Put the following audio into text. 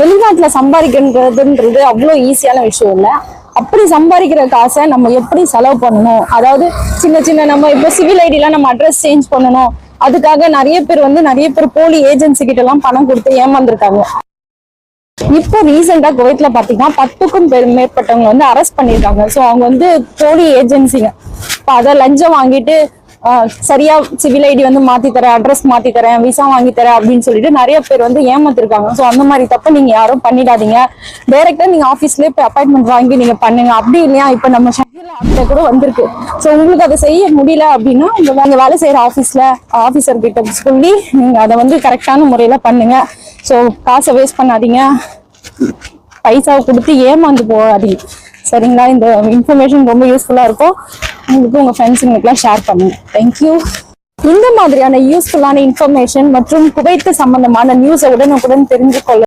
வெளிநாட்டில் சம்பாதிக்கின்றதுன்றது அவ்வளோ ஈஸியான விஷயம் இல்லை. அப்படி சம்பாதிக்கிற காசை நம்ம எப்படி செலவு பண்ணணும்? அதாவது சின்ன சின்ன நம்ம இப்போ சிவில் ஐடிலாம் நம்ம அட்ரஸ் சேஞ்ச் பண்ணணும். அதுக்காக நிறைய பேர் வந்து நிறைய பேர் போலி ஏஜென்சி கிட்ட எல்லாம் பணம் கொடுத்து ஏமாந்துருக்காங்க. இப்போ ரீசெண்டா குவைத்ல பாத்தீங்கன்னா பத்துக்கும் மேற்பட்டவங்க வந்து அரெஸ்ட் பண்ணிருக்காங்க. சோ அவங்க வந்து போலி ஏஜென்சிங்க இப்போ அதை லஞ்சம் வாங்கிட்டு சரியா சிவில் ஐடி வந்து மாத்தி தரேன் அட்ரஸ் மாத்தி தரேன் விசா வாங்கி தரேன் அப்படின்னு சொல்லிட்டு நிறைய பேர் வந்து ஏமாத்திருக்காங்க. ஸோ அந்த மாதிரி தப்பு நீங்க யாரும் பண்ணிடாதீங்க. டைரக்டா நீங்க ஆபீஸ்லயே போய் அப்பாயின்மெண்ட் வாங்கி நீங்க பண்ணுங்க. அப்படி இல்லையா? இப்ப நம்ம ஷஹீர்ல அந்த கூட வந்திருக்கு. ஸோ உங்களுக்கு அதை செய்ய முடியல அப்படின்னா உங்க வேலை செய்யற ஆபீஸ்ல ஆபீசர் கிட்ட சொல்லி நீங்க அதை வந்து கரெக்டான முறையில பண்ணுங்க. ஸோ காசை வேஸ்ட் பண்ணாதீங்க. பைசாவை கொடுத்து ஏமாந்து போகாதீங்க. சரிங்களா? இந்த இன்ஃபர்மேஷன் ரொம்ப யூஸ்ஃபுல்லா இருக்கும். உங்களுக்கு உங்க ஃப்ரெண்ட்ஸுங்களுக்குலாம் ஷேர் பண்ணுங்க. தேங்க்யூ இந்த மாதிரியான யூஸ்ஃபுல்லான இன்ஃபர்மேஷன் மற்றும் குவைத்து சம்பந்தமான நியூஸை உடனுக்குடன் தெரிஞ்சுக்கொள்ள